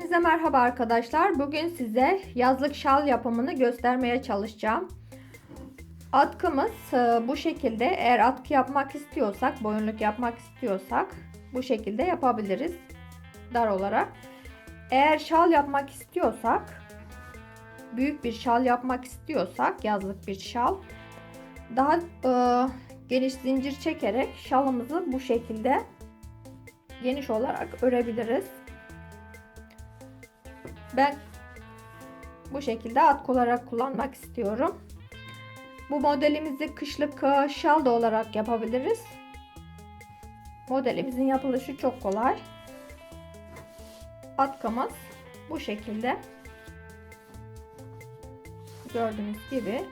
Hepinize merhaba arkadaşlar. Bugün size yazlık şal yapımını göstermeye çalışacağım. Atkımız e, bu şekilde. Eğer atkı yapmak istiyorsak, boyunluk yapmak istiyorsak bu şekilde yapabiliriz. Dar olarak. Eğer şal yapmak istiyorsak, büyük bir şal yapmak istiyorsak, yazlık bir şal daha e, geniş zincir çekerek şalımızı bu şekilde geniş olarak örebiliriz. Ben bu şekilde atkı olarak kullanmak istiyorum. Bu modelimizi kışlık şal da olarak yapabiliriz. Modelimizin yapılışı çok kolay. Atkımız bu şekilde. Gördüğünüz gibi.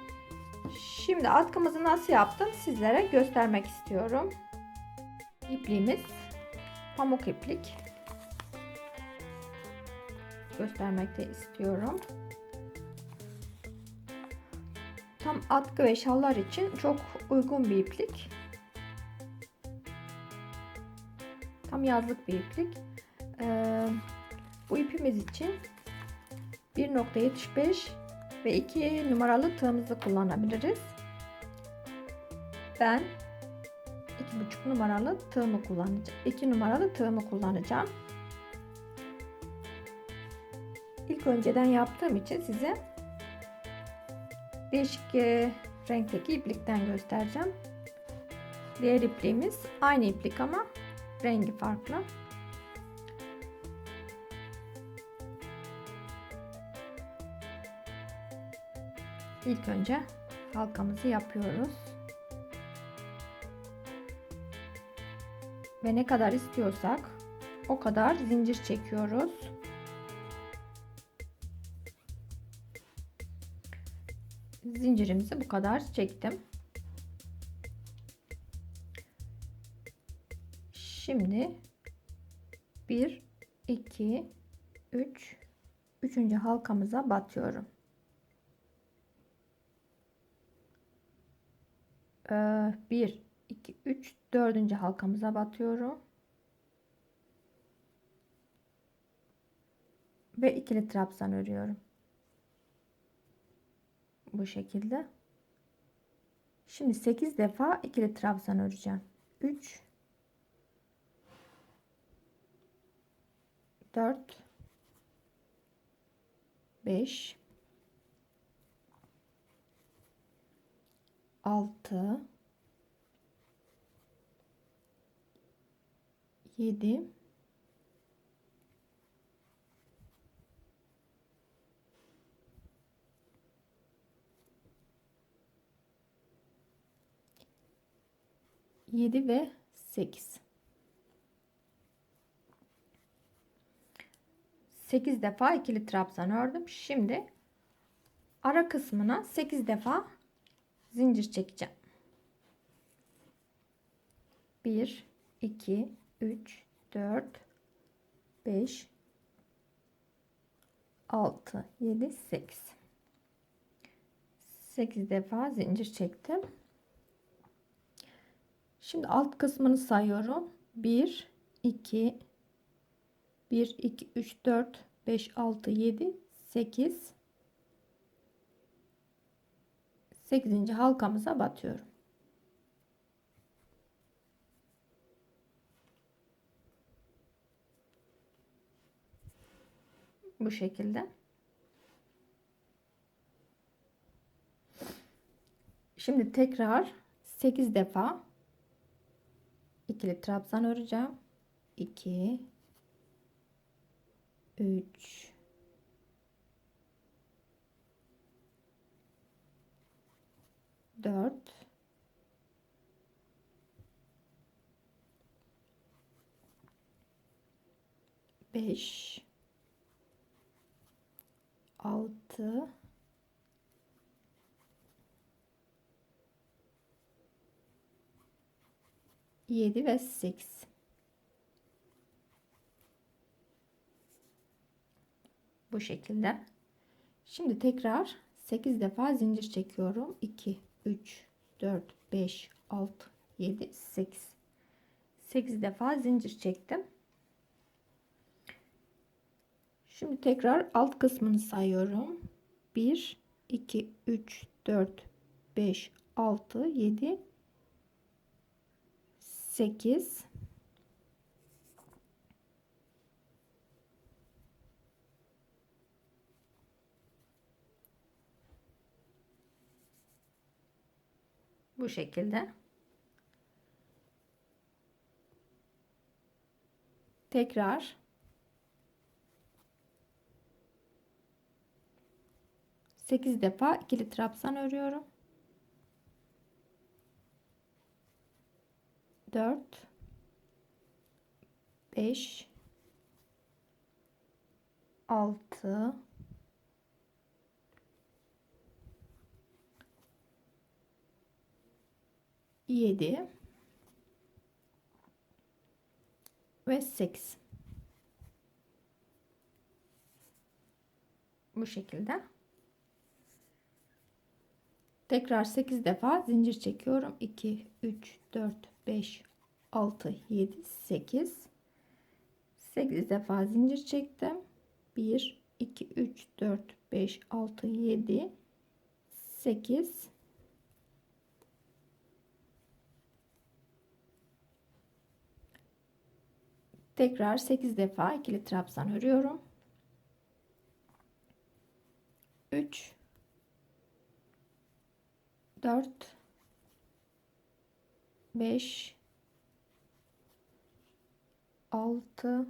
Şimdi atkımızı nasıl yaptım sizlere göstermek istiyorum. İpliğimiz pamuk iplik göstermek de istiyorum. Tam atkı ve şallar için çok uygun bir iplik. Tam yazlık bir iplik. Ee, bu ipimiz için 1.75 ve 2 numaralı tığımızı kullanabiliriz. Ben 2.5 numaralı tığımı kullanacağım. 2 numaralı tığımı kullanacağım. Önceden yaptığım için size değişik e, renkteki iplikten göstereceğim. Diğer ipliğimiz aynı iplik ama rengi farklı. İlk önce halkamızı yapıyoruz. Ve ne kadar istiyorsak o kadar zincir çekiyoruz. Zincirimizi bu kadar çektim. Şimdi 1 2 3 üçüncü halkamıza batıyorum. Ee, 1 2 3 dördüncü halkamıza batıyorum. Ve ikili trabzan örüyorum bu şekilde. Şimdi 8 defa ikili trabzan öreceğim. 3 4 5 6 7 7 ve 8. 8 defa ikili trabzan ördüm. Şimdi ara kısmına 8 defa zincir çekeceğim. 1 2 3 4 5 6 7 8 8 defa zincir çektim. Şimdi alt kısmını sayıyorum. 1, 2, 1, 2, 3, 4, 5, 6, 7, 8. 8. halkamıza batıyorum. Bu şekilde. Şimdi tekrar 8 defa ikili trabzan öreceğim. 2 3 4 5 6 7 ve 8. Bu şekilde. Şimdi tekrar 8 defa zincir çekiyorum. 2, 3, 4, 5, 6, 7, 8. 8 defa zincir çektim. Şimdi tekrar alt kısmını sayıyorum. 1 2 3 4 5 6 7 8 bu şekilde. Tekrar. Sekiz defa ikili trabzan örüyorum dört. Beş. Altı. 7 ve 8 bu şekilde. Tekrar 8 defa zincir çekiyorum. 2 3 4 5 6 7 8 8 defa zincir çektim. 1 2 3 4 5 6 7 8 Tekrar 8 defa ikili trabzan örüyorum. 3 4 5 6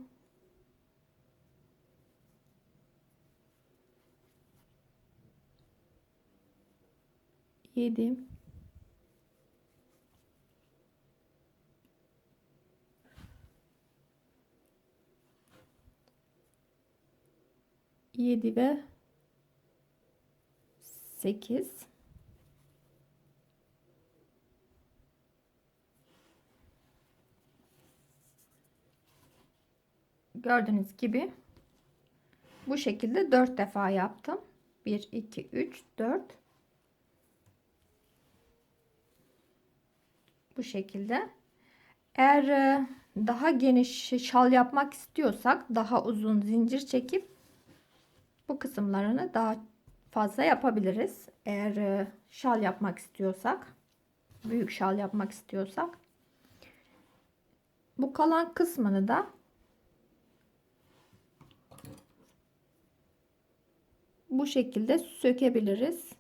7 7 ve 8 gördüğünüz gibi bu şekilde 4 defa yaptım 1 2 3 4 bu şekilde eğer e, daha geniş şal yapmak istiyorsak daha uzun zincir çekip bu kısımlarını daha fazla yapabiliriz. Eğer e, şal yapmak istiyorsak, büyük şal yapmak istiyorsak. Bu kalan kısmını da bu şekilde sökebiliriz.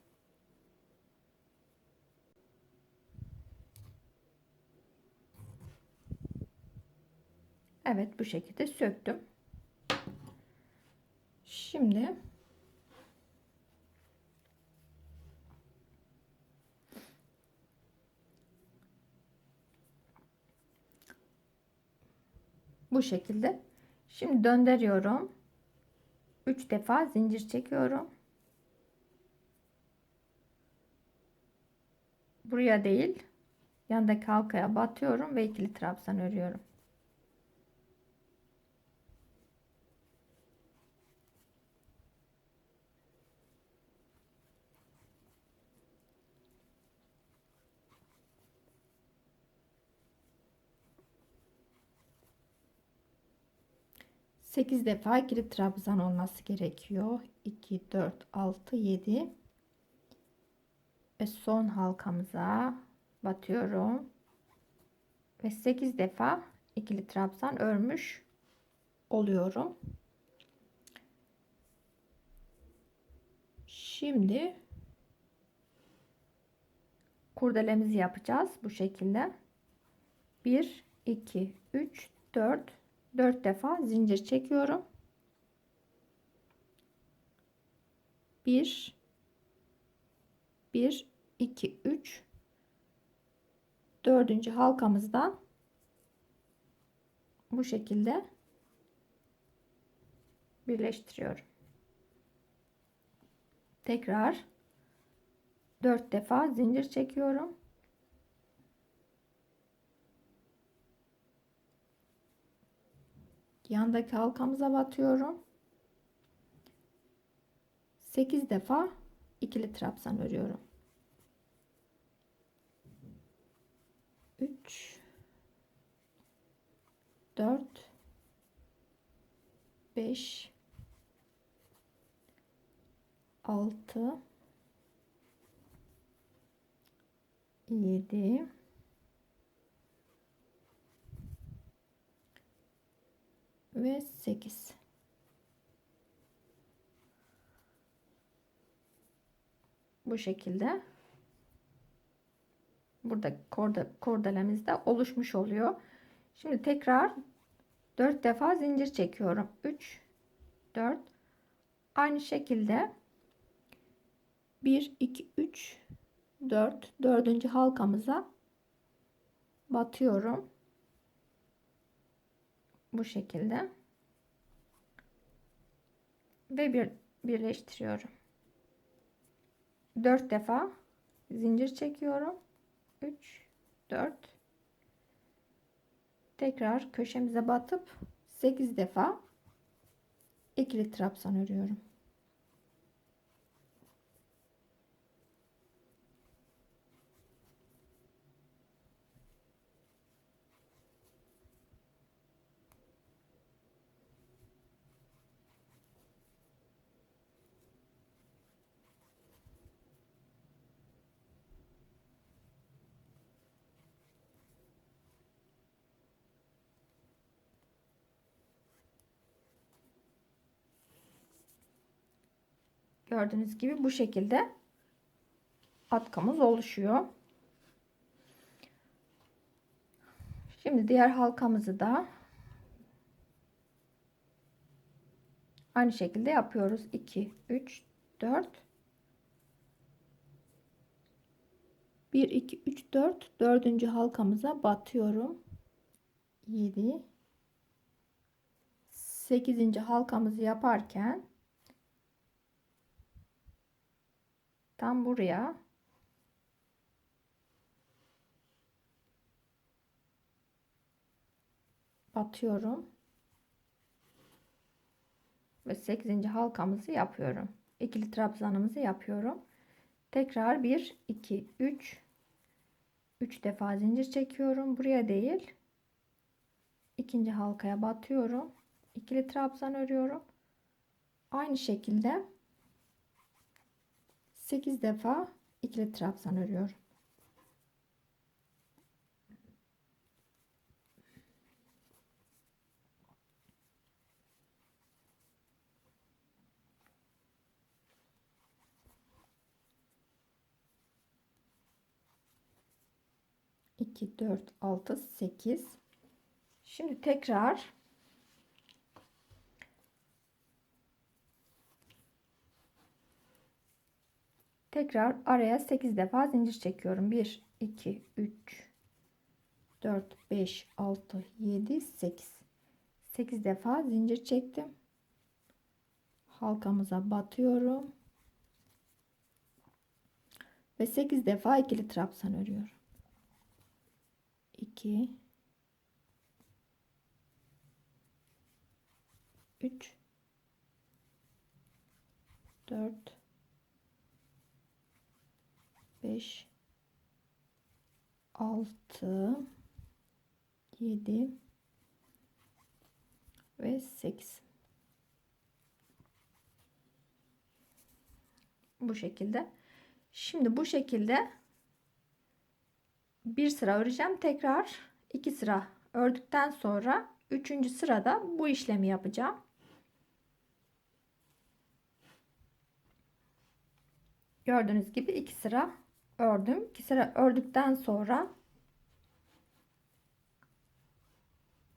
Evet bu şekilde söktüm. Şimdi bu şekilde. Şimdi döndürüyorum. 3 defa zincir çekiyorum. Buraya değil, yandaki halkaya batıyorum ve ikili trabzan örüyorum. 8 defa ikili trabzan olması gerekiyor. 2, 4, 6, 7 ve son halkamıza batıyorum. Ve 8 defa ikili trabzan örmüş oluyorum. Şimdi kurdelemizi yapacağız bu şekilde. 1 2 3 4 4 defa zincir çekiyorum. 1 1 2 3 dördüncü halkamızdan bu şekilde birleştiriyorum. Tekrar 4 defa zincir çekiyorum. Yandaki halkamıza batıyorum. 8 defa ikili trabzan örüyorum. 3 4 5 6 7 ve 8 bu şekilde burada korda, kordelemiz de oluşmuş oluyor. Şimdi tekrar 4 defa zincir çekiyorum. 3 4 aynı şekilde 1 2 3 4 dördüncü halkamıza batıyorum. Bu şekilde ve bir birleştiriyorum. 4 defa zincir çekiyorum. 3 4 tekrar köşemize batıp 8 defa ikili trabzan örüyorum. Gördüğünüz gibi bu şekilde atkımız oluşuyor. Şimdi diğer halkamızı da aynı şekilde yapıyoruz. 2 3 4 1 2 3 4 dördüncü halkamıza batıyorum. 7 8. halkamızı yaparken tam buraya batıyorum ve 8. halkamızı yapıyorum. İkili trabzanımızı yapıyorum. Tekrar 1 2 3 3 defa zincir çekiyorum. Buraya değil. ikinci halkaya batıyorum. İkili trabzan örüyorum. Aynı şekilde 8 defa ikili trabzan örüyorum. İki, dört, altı, sekiz. Şimdi tekrar Tekrar araya 8 defa zincir çekiyorum. 1, 2, 3, 4, 5, 6, 7, 8. 8 defa zincir çektim. Halkamıza batıyorum. Ve 8 defa ikili trabzan örüyorum. 2 3 4 5 6 7 ve 8 bu şekilde. Şimdi bu şekilde bir sıra öreceğim tekrar. İki sıra ördükten sonra üçüncü sırada bu işlemi yapacağım. Gördüğünüz gibi iki sıra ördüm. 2 sıra ördükten sonra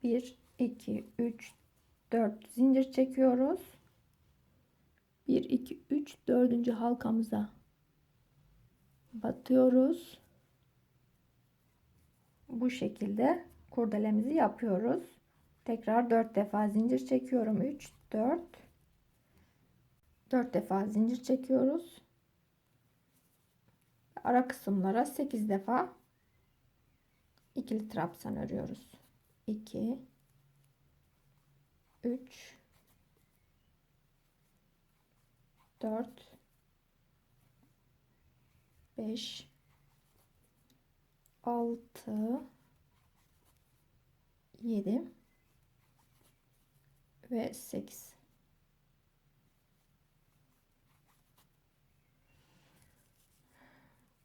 1 2 3 4 zincir çekiyoruz. 1 2 3 dördüncü halkamıza batıyoruz. Bu şekilde kurdelemizi yapıyoruz. Tekrar 4 defa zincir çekiyorum. 3 4 4 defa zincir çekiyoruz ara kısımlara 8 defa ikili trabzan örüyoruz. 2 3 4 5 6 7 ve 8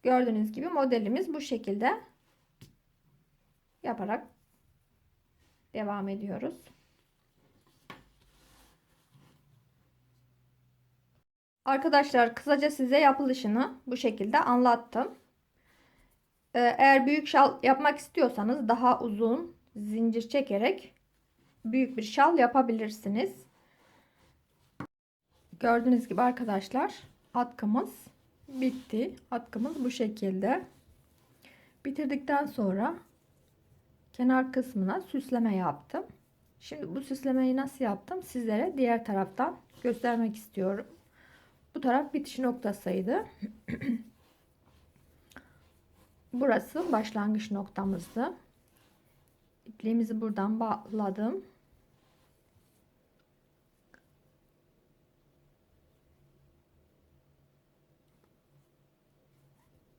Gördüğünüz gibi modelimiz bu şekilde yaparak devam ediyoruz. Arkadaşlar kısaca size yapılışını bu şekilde anlattım. Ee, eğer büyük şal yapmak istiyorsanız daha uzun zincir çekerek büyük bir şal yapabilirsiniz. Gördüğünüz gibi arkadaşlar atkımız bitti. Atkımız bu şekilde. Bitirdikten sonra kenar kısmına süsleme yaptım. Şimdi bu süslemeyi nasıl yaptım sizlere diğer taraftan göstermek istiyorum. Bu taraf bitiş noktasıydı. Burası başlangıç noktamızdı. İpliğimizi buradan bağladım.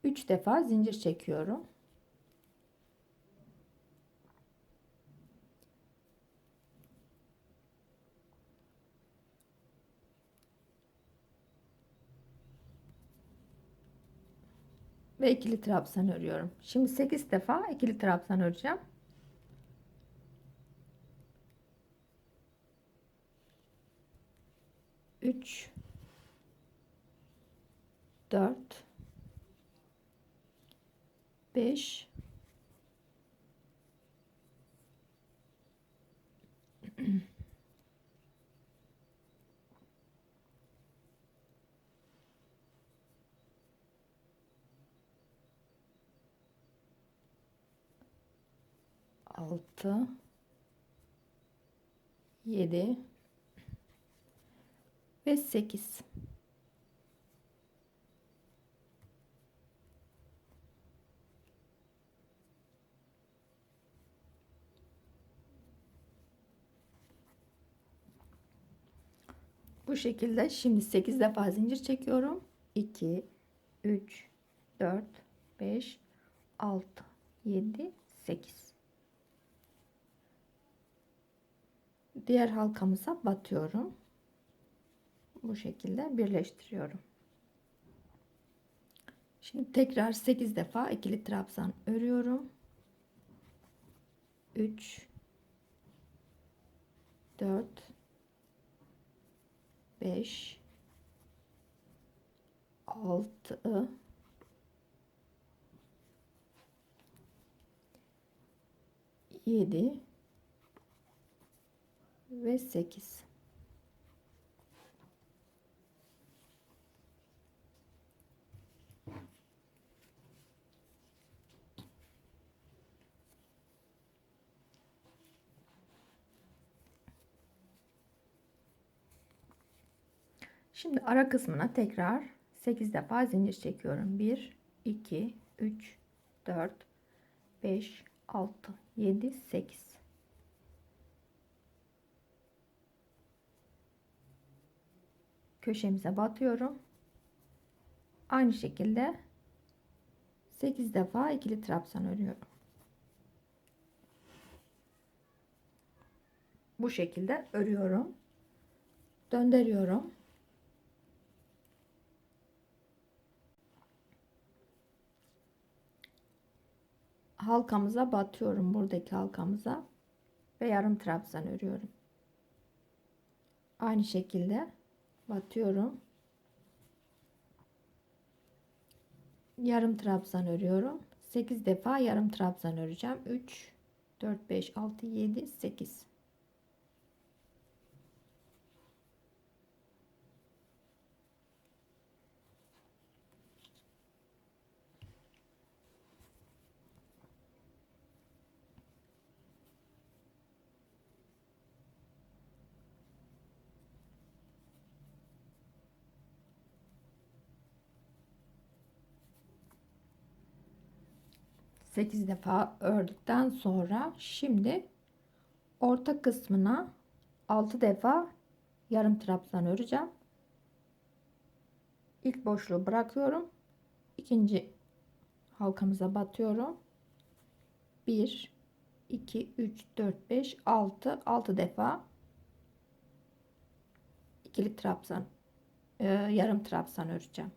Üç defa zincir çekiyorum. ve ikili trabzan örüyorum. Şimdi 8 defa ikili trabzan öreceğim. Üç, dört, beş, altı, yedi. Ve sekiz. Bu şekilde şimdi 8 defa zincir çekiyorum. 2 3 4 5 6 7 8 Diğer halkamıza batıyorum. Bu şekilde birleştiriyorum. Şimdi tekrar 8 defa ikili trabzan örüyorum. 3 4 5 6 7 ve 8 Şimdi ara kısmına tekrar 8 defa zincir çekiyorum. 1 2 3 4 5 6 7 8 köşemize batıyorum. Aynı şekilde 8 defa ikili trabzan örüyorum. Bu şekilde örüyorum. Döndürüyorum. Halkamıza batıyorum buradaki halkamıza ve yarım trabzan örüyorum. Aynı şekilde batıyorum. Yarım trabzan örüyorum. 8 defa yarım trabzan öreceğim. 3 4 5 6 7 8 8 defa ördükten sonra şimdi orta kısmına 6 defa yarım trabzan öreceğim. İlk boşluğu bırakıyorum. İkinci halkamıza batıyorum. 1 2 3 4 5 6 6 defa ikili trabzan e, yarım trabzan öreceğim.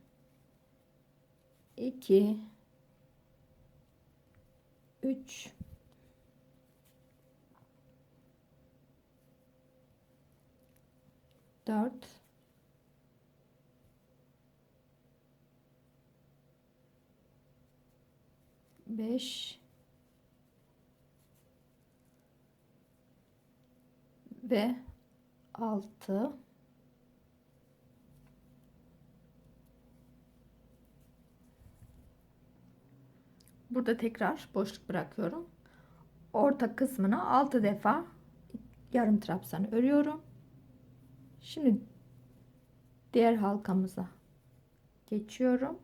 2 3 4 5 ve 6 Burada tekrar boşluk bırakıyorum. Orta kısmına 6 defa yarım trabzan örüyorum. Şimdi diğer halkamıza geçiyorum.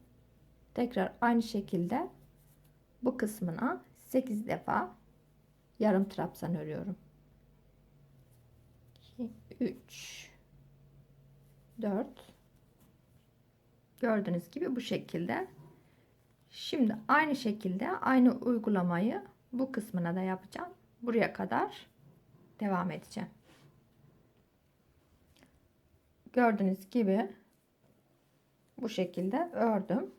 Tekrar aynı şekilde bu kısmına 8 defa yarım trabzan örüyorum. 2 3 4 Gördüğünüz gibi bu şekilde. Şimdi aynı şekilde aynı uygulamayı bu kısmına da yapacağım. Buraya kadar devam edeceğim. Gördüğünüz gibi bu şekilde ördüm.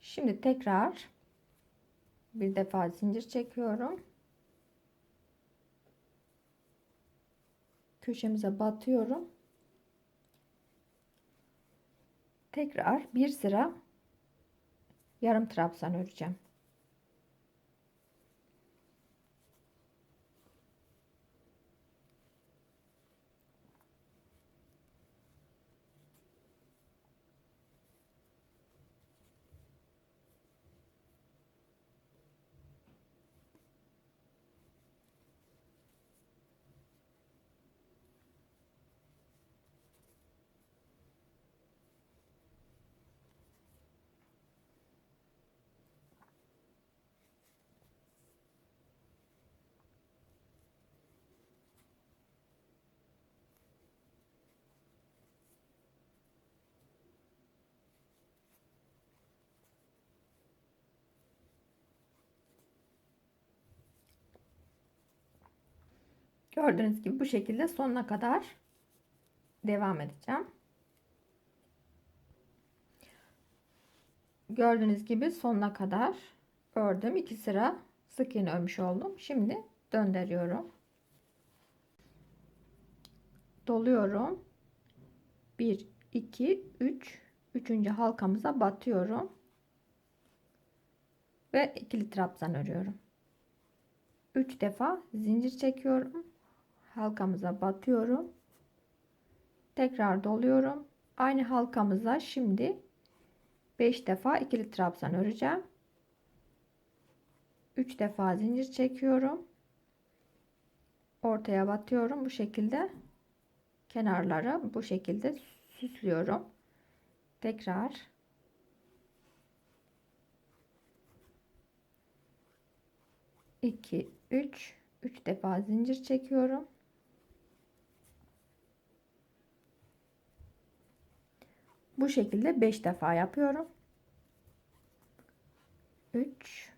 Şimdi tekrar bir defa zincir çekiyorum. Köşemize batıyorum. Tekrar bir sıra yarım trabzan öreceğim. Gördüğünüz gibi bu şekilde sonuna kadar devam edeceğim. Gördüğünüz gibi sonuna kadar ördüm. iki sıra sık iğne örmüş oldum. Şimdi döndürüyorum. Doluyorum. 1 2 3 üçüncü halkamıza batıyorum. Ve ikili trabzan örüyorum. 3 defa zincir çekiyorum halkamıza batıyorum. Tekrar doluyorum. Aynı halkamıza şimdi 5 defa ikili trabzan öreceğim. 3 defa zincir çekiyorum. Ortaya batıyorum. Bu şekilde kenarları bu şekilde süslüyorum. Tekrar iki üç üç defa zincir çekiyorum. Bu şekilde 5 defa yapıyorum. 3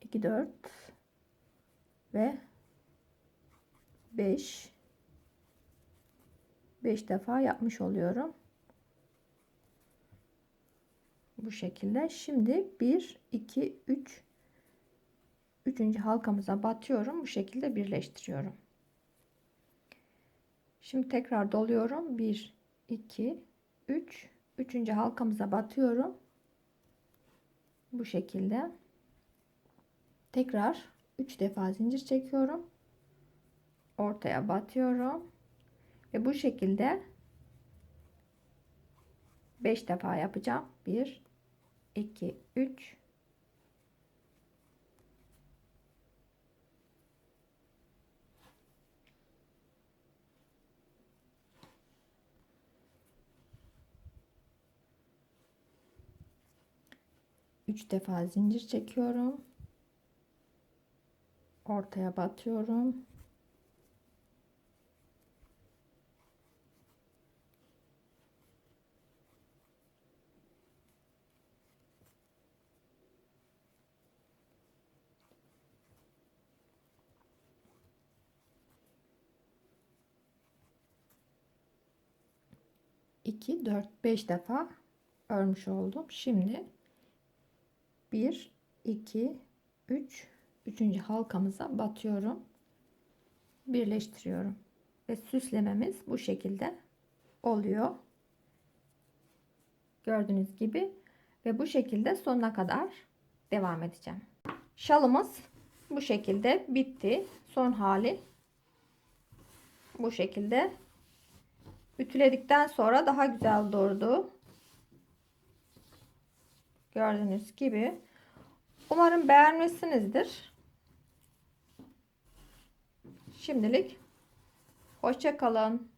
2 4 ve 5 5 defa yapmış oluyorum. Bu şekilde. Şimdi 1 2 3 3. halkamıza batıyorum. Bu şekilde birleştiriyorum. Şimdi tekrar doluyorum. 1, 2, 3. Üçüncü halkamıza batıyorum. Bu şekilde. Tekrar 3 defa zincir çekiyorum. Ortaya batıyorum. Ve bu şekilde 5 defa yapacağım. 1, 2, 3, 3 defa zincir çekiyorum. Ortaya batıyorum. iki dört beş defa örmüş oldum. Şimdi 1 2 3 üçüncü halkamıza batıyorum. Birleştiriyorum. Ve süslememiz bu şekilde oluyor. Gördüğünüz gibi ve bu şekilde sonuna kadar devam edeceğim. Şalımız bu şekilde bitti. Son hali bu şekilde. Ütüledikten sonra daha güzel durdu. Gördüğünüz gibi. Umarım beğenmişsinizdir. Şimdilik hoşça kalın.